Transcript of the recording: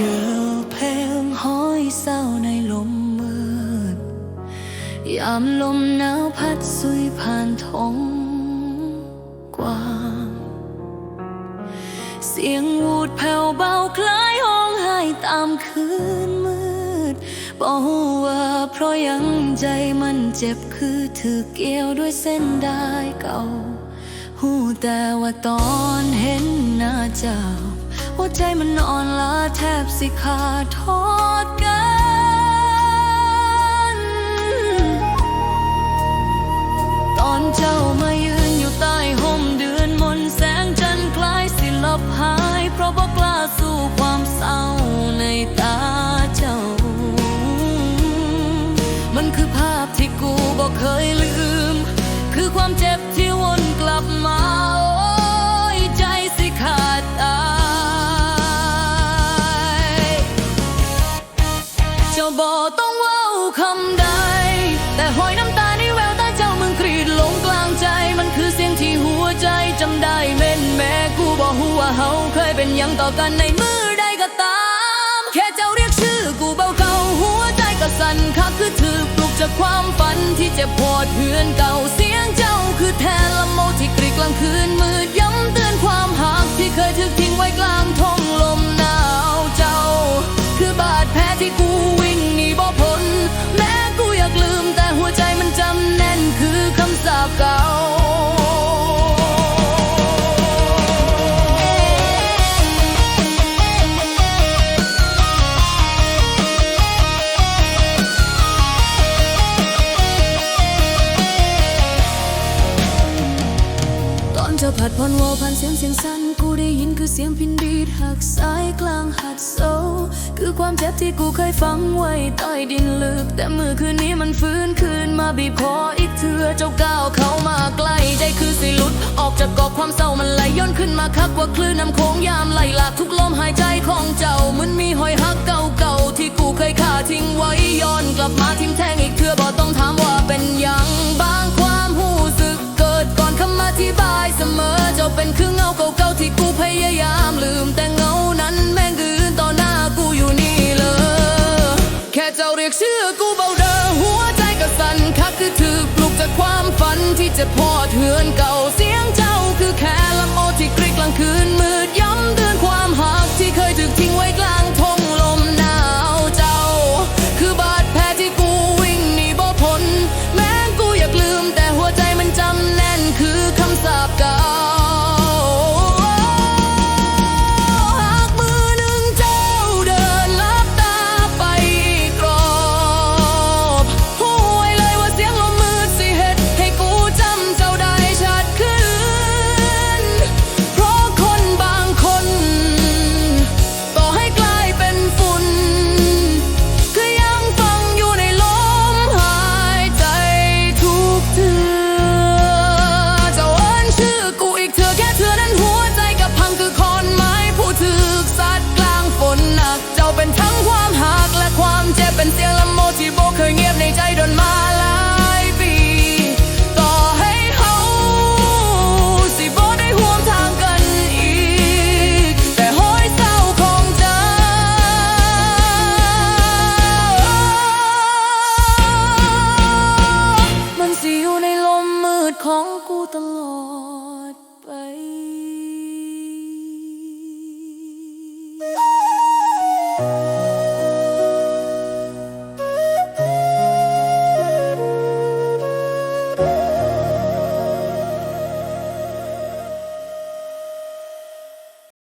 คืามลมหนาวพัดสุยผ่านทงกว้าง เสียงวูดแผ่วเบาคล้ายห้องไห้ตามคืนมืดบอกว่าเพราะยังใจมันเจ็บคือถือเกี่ยวด้วยเส้นได้เก่าหูแต่ว่าตอนเห็นหน้าเจ้าหัวใจมันอ่อนล้าแทบสิขาดทอดกัน เคยลืม คือความเจ็บที่วนกลับมาโอ้ยใจสิขาดตายเจ้าบ่ต้องเว้าคำใด แต่หอยน้ำตาในแววตาเจ้ามึงกรีดลงกลางใจ มันคือเสียงที่หัวใจจำได้เม่นแม้กูบอกหัวเฮาเคยเป็นยังต่อกันในมือใดก็ตาม แค่เจ้าเรียกชื่อกูเบาเก่าหัวใจ กันคักคือถือปลุกจากความฝันที่เจ็บปวดเพื่อนเก่าเสียงเจ้าคือแทนละโมที่กรีกลางคืนมืดย้ำเตือนความหักที่เคยถึกทิ้งไว้กลางทงลมหนาวเจ้า คือบาดแผลที่กูวิ่งหนีบ่พ้นแม้กูอยากลืมแต่หัวใจมันจำแน่นคือคำสาปเก่า ผัดพอนวอผ่านเสียงเสียงสั้นกูได้ยินคือเสียงพินดีดหักสายกลางหัดโซคือความเจ็บที่กูเคยฝังไว้ใต้ดินลึก แต่มือคืนนี้มันฟื้นคืนมาบีบคออีกเถื่อเจ้าก้าวเข้ามาใกล้ใจคือสิลุด ออกจากกอบความเศร้ามันไหลย้อนขึ้นมาคักกว่าคลื่นน้ำโขงยามไหลหลากทุกลมหายใจของเจ้าเหมันมีหอยหักเก่าๆที่กูเคยฆ่าทิ้งไว้ย้อนกลับมาทิ เจ้าเป็นคือเงาเก่าๆที่กูพยายามลืม แต่เงานั้นแม่งยืนต่อหน้ากูอยู่นี่เลย แค่เจ้าเรียกชื่อกูเบาเดอหัวใจก็สั่นคักคือถือปลุกจากความฝันที่จะพอดเถือนเก่า